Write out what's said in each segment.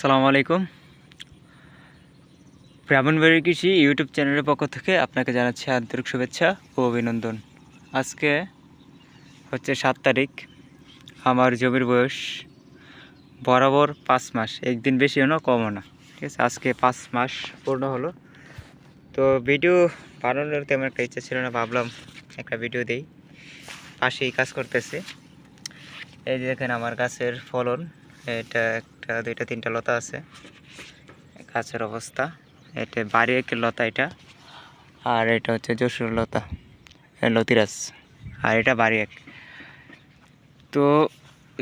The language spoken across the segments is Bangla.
আসসালামু আলাইকুম। ব্রাহ্মণবাড়ি কৃষি ইউটিউব চ্যানেলের পক্ষ থেকে আপনাকে জানাচ্ছি আন্তরিক শুভেচ্ছা ও অভিনন্দন। আজকে হচ্ছে সাত তারিখ। আমার জমির বয়স বরাবর পাঁচ মাস, একদিন বেশি হলো কমও না। ঠিক আছে, আজকে পাঁচ মাস পূর্ণ হলো। তো ভিডিও বানানোর তেমন একটা ইচ্ছা ছিল না, ভাবলাম একটা ভিডিও দেই। পাশেই কাজ করতেছি। এই যে দেখেন আমার গাছের ফলন, এটা একটা দুইটা, তিনটা লতা আছে। গাছের অবস্থা। এটা বাড়ি একটা লতা এটা। আর এটা হচ্ছে যশুর লতা লতিরাজ। আর এটা বাড়ি এক। তো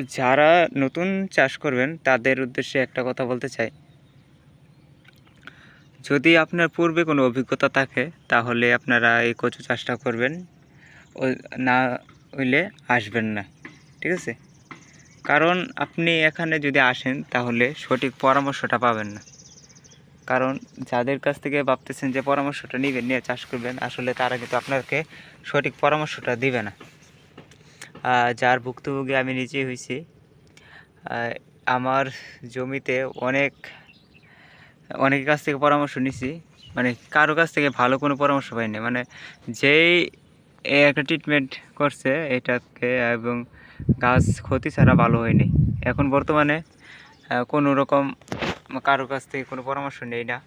যারা নতুন চাষ করবেন, তাদের উদ্দেশ্যে একটা কথা বলতে চাই। যদি আপনার পূর্বে কোনো অভিজ্ঞতা থাকে, তাহলে আপনারা এই কচু চাষটা করবেন। না হইলে আসবেন না। ঠিক আছে? কারণ আপনি এখানে যদি আসেন, তাহলে সঠিক পরামর্শটা পাবেন না। কারণ যাদের কাছ থেকে ভাবতেছেন যে পরামর্শটা নেবেন, নিয়ে চাষ করবেন, আসলে তারা কিন্তু আপনাকে সঠিক পরামর্শটা দিবে না। যার ভুক্তভোগী আমি নিজেই হয়েছি আমার জমিতে অনেক, অনেকের কাছ থেকে পরামর্শ নিছি মানে কারও কাছ থেকে ভালো কোনো পরামর্শ পাইনি। মানে যেই একটা ট্রিটমেন্ট করছে, এটাকে এবং গাছ ক্ষতি ছাড়া ভালো হয়নি। এখন বর্তমানে কোনো রকম কারও কাছ থেকে কোনো পরামর্শ নেই না।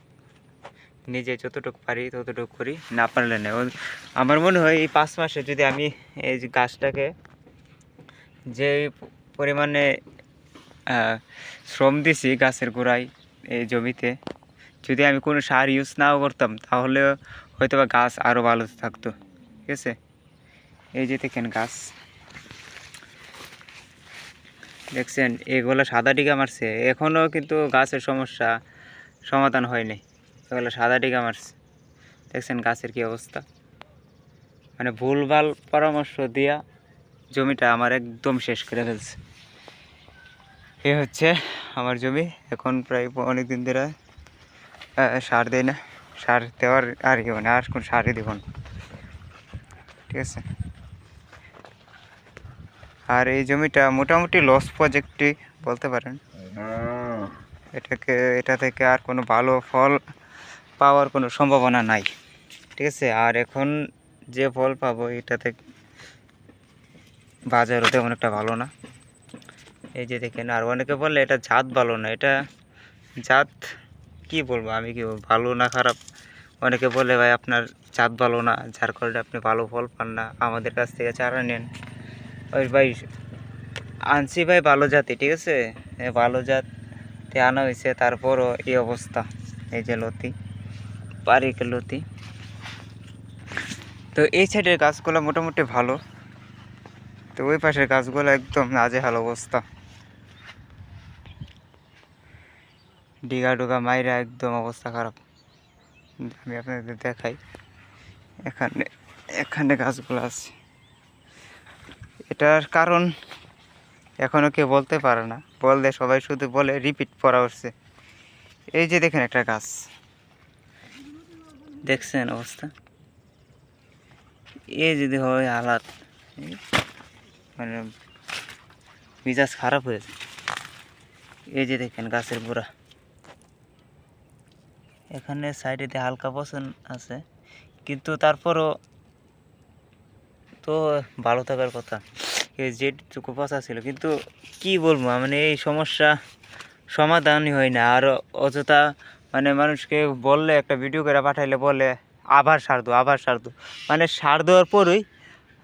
নিজে যতটুকু পারি ততটুকু করি, না পারলে না। আমার মনে হয় এই পাঁচ মাসে যদি আমি এই গাছটাকে যে পরিমাণে শ্রম দিছি গাছের গোড়ায়, এই জমিতে, যদি আমি কোনো সার ইউজ নাও করতাম, তাহলে হয়তো বা গাছ আরও ভালো থাকতো। ঠিক আছে? এই যে দেখেন গাছ। দেখছেন, এগুলো সাদা টিকা মারছে। এখনও কিন্তু গাছের সমস্যা সমাধান হয়নি। এগুলো সাদা টিকা মারছে। দেখছেন গাছের কি অবস্থা। মানে ভুলভাল পরামর্শ দিয়া জমিটা আমার একদম শেষ করে ফেলছে। এ হচ্ছে আমার জমি। এখন প্রায় অনেক দিন ধরে সার দেয় না। সার দেওয়ার আর কি মানে আর কোন সারই দেব না। ঠিক আছে? আর এই জমিটা মোটামুটি লস প্রজেক্টই বলতে পারেন। এটাকে এটা থেকে আর কোনো ভালো ফল পাওয়ার কোনো সম্ভাবনা নাই। ঠিক আছে? আর এখন যে ফল পাবো এটাতে বাজারও তেমন একটা ভালো না। এই যে দেখেন আর অনেকে বললে এটা জাত ভালো না। এটা জাত কি বলব? আমি কি ভালো না খারাপ? অনেকে বলে ভাই আপনার জাত ভালো না। যার কারণে আপনি ভালো ফল পান না। আমাদের কাছ থেকে চারা নেন। ওই ভাই, আনছি ভাই ভালো জাতি, ঠিক আছে? ভালো জাতে আনা হয়েছে তারপরও এই অবস্থা, এই যে লতি বারিকের লতি। তো এই সাইডের গাছগুলো মোটামুটি ভালো, তো ওই পাশের গাছগুলো একদম নাজেহাল অবস্থা। ডিগা ডুগা মাইরা একদম অবস্থা খারাপ। আমি আপনাদের দেখাই, এখানে এখানে গাছগুলো আছে। এটার কারণ এখনও কেউ বলতে পারে না। বললে সবাই শুধু বলে রিপিট পড়া উঠছে এই যে দেখেন একটা গাছ। দেখছেন অবস্থা? এই যদি হয় হালাত মানে মিজাজ খারাপ হয়েছে এই যে দেখেন গাছের গোড়া। এখানে সাইডেতে হালকা পছন আছে, কিন্তু তারপরও তো ভালো থাকার কথা। এই যেটুকু পচা ছিল কিন্তু কি বলব মানে এই সমস্যা সমাধানই হয় না। আর অযথা মানে মানুষকে বললে, একটা ভিডিও করে পাঠাইলে বলে, আবার সার দো, আবার সার দো। মানে সার দেওয়ার পরই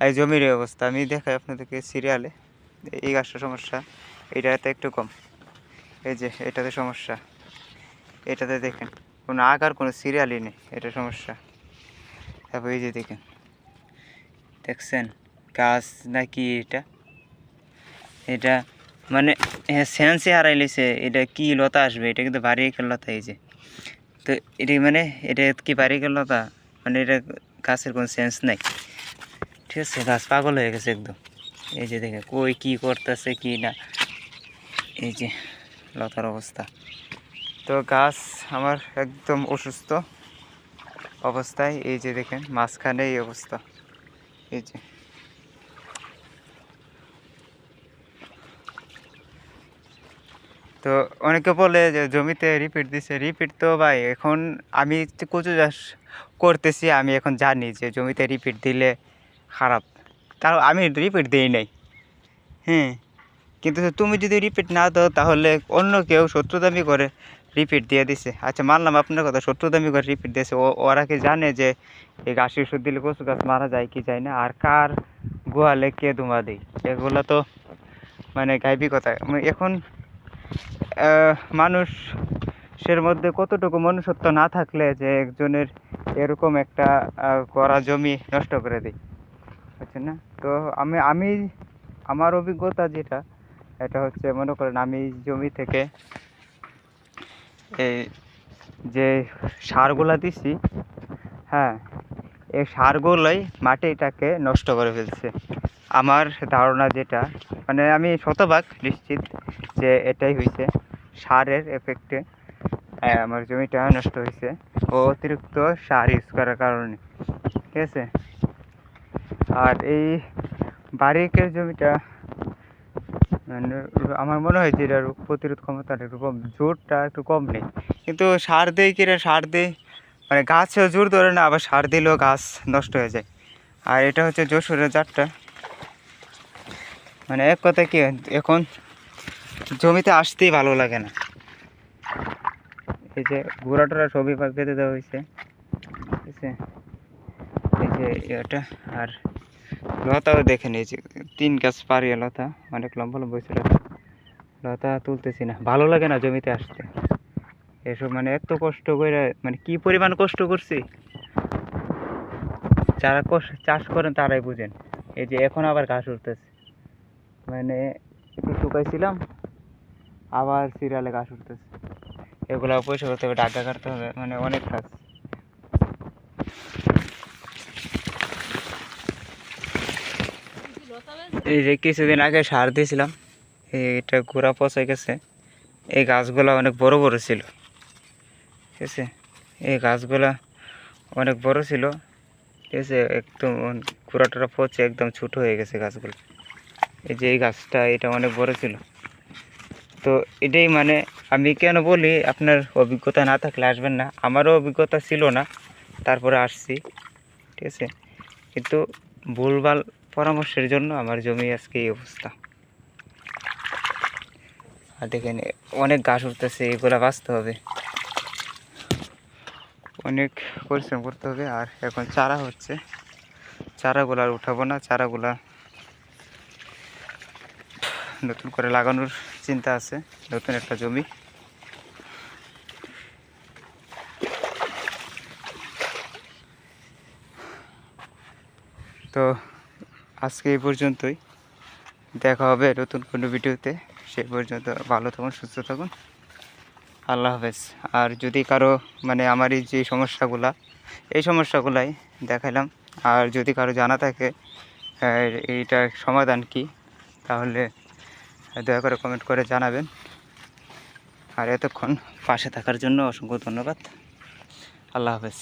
এই জমির অবস্থা। আমি দেখাই আপনাদেরকে সিরিয়ালে এই গাছটা সমস্যা এইটাতে একটু কম। এই যে, এটাতে সমস্যা। এটাতে দেখেন, কোনো আগার কোনো সিরিয়ালই নেই, এটা সমস্যা। তারপর এই যে দেখেন। দেখছেন? গাছ নাকি এটা? এটা মানে হ্যাঁ সেন্সে হারাই লিছে। এটা কি লতা আসবে? এটা কিন্তু বাড়ি লতা এই যে। তো এটা মানে এটা কি বাড়ি লতা? মানে এটা গাছের কোনো সেন্স নাই। ঠিক আছে, গাছ পাগল হয়ে গেছে একদম। এই যে দেখে কই কি করতেছে কি না? এই যে লতার অবস্থা। তো গাছ আমার একদম অসুস্থ অবস্থায়। এই যে দেখেন, মাঝখানে এই অবস্থা। এই যে। তো অনেকে বলে যে জমিতে রিপিট দিছে রিপিট তো ভাই, এখন আমি কচু চাষ করতেছি, আমি এখন জানি যে জমিতে রিপিট দিলে খারাপ। তাও আমি রিপিট দিই নাই। হ্যাঁ কিন্তু তুমি যদি রিপিট না দাও, তাহলে অন্য কেউ সত্তর দামি করে। রিপিট দিয়ে দিছে। আচ্ছা মানলাম আপনার কথা, সত্তর দামি করে রিপিট দিয়েছে। ওরা কি জানে যে এই গাছের ওষুধ দিলে কচু গাছ মারা যায় কি যায় না? আর কার গোয়ালে কে ধোঁয়া দেয়? এগুলো তো মানে গাইবি কথা। এখন মানুষের মধ্যে কতটুকু মনুষ্যত্ব না থাকলে যে একজনের এরকম একটা করা জমি নষ্ট করে দেয়? বুঝছেন না? তো আমি আমি, আমার অভিজ্ঞতা যেটা, এটা হচ্ছে মনে করেন আমি জমি থেকে এই যে সারগুলা দিছি হ্যাঁ এই সারগুলোই মাটিটাকে নষ্ট করে ফেলছে। আমার ধারণা যেটা মানে আমি শতভাগ নিশ্চিত যে এটাই হয়েছে সারের এফেক্টে আমার জমিটা নষ্ট হয়েছে ও অতিরিক্ত সার ইউজ করার কারণে, ঠিক আছে? আর এই বারিকের জমিটা আমার মনে হয় যে এটা রোগ প্রতিরোধ ক্ষমতাটা একটু কম, জোরটা একটু কম নেই। কিন্তু সার দেয় কিনা সার দেয় মানে গাছেও জোর ধরে না, আবার সার দিলেও গাছ নষ্ট হয়ে যায়। আর এটা হচ্ছে যশোরের জাতটা। মানে এক কথা কি, এখন জমিতে আসতেই ভালো লাগে না। এই যে ঘোড়া টোরা সবই পাক দেওয়া হয়েছে। ঠিক আছে? এই যে এটা, আর লতাও দেখেন এই যে তিন গাছ পারিয়ে লতা, অনেক লম্বা লম্বা লতা লতা তুলতেছি না, ভালো লাগে না জমিতে আসতে। এসব মানে এত কষ্ট করে মানে কি পরিমাণ কষ্ট করছি? যারা চাষ করেন তারাই বুঝেন। এই যে এখন আবার ঘাস উঠতেছে। মানে একটু শুকাইছিলাম, আবার সিরিয়ালে ঘাস উঠতেছে। এগুলো পয়সা করতে হবে ডাকা কাটতে হবে মানে অনেক কাজ। এই যে কিছুদিন আগে সার দিয়েছিলাম এটা গোড়া পচে গেছে। এই গাছগুলো অনেক বড় বড় ছিল। ঠিক আছে? এই গাছগুলা অনেক বড় ছিল। ঠিক আছে? একদম গোড়া টোড়া পচে একদম ছোটো হয়ে গেছে গাছগুলো। এই যে এই গাছটা, এটা অনেক বড় ছিল। তো এটাই মানে আমি কেন বলি, আপনার অভিজ্ঞতা না থাকলে আসবেন না। আমারও অভিজ্ঞতা ছিল না। তারপরে আসছি। ঠিক আছে? কিন্তু ভুলভাল পরামর্শের জন্য আমার জমি আজকে এই অবস্থা। আর দেখেন, অনেক গাছ উঠতেছে, এগুলা বাঁচতে হবে। অনেক পরিশ্রম করতে হবে, আর এখন চারা হচ্ছে। চারাগুলো আর উঠাবো না, চারাগুলা নতুন করে লাগানোর চিন্তা আছে, নতুন একটা জমি। তো আজকে এই পর্যন্তই। দেখা হবে নতুন কোনো ভিডিওতে। সে পর্যন্ত ভালো থাকুন, সুস্থ থাকুন। আল্লাহ হাফেজ। আর যদি কারও মানে আমার এই যে সমস্যাগুলা, এই সমস্যাগুলাই দেখালাম আর যদি কারও জানা থাকে এইটার সমাধান কি, তাহলে দয়া করে কমেন্ট করে জানাবেন। আর এতক্ষণ পাশে থাকার জন্য অসংখ্য ধন্যবাদ। আল্লাহ হাফেজ।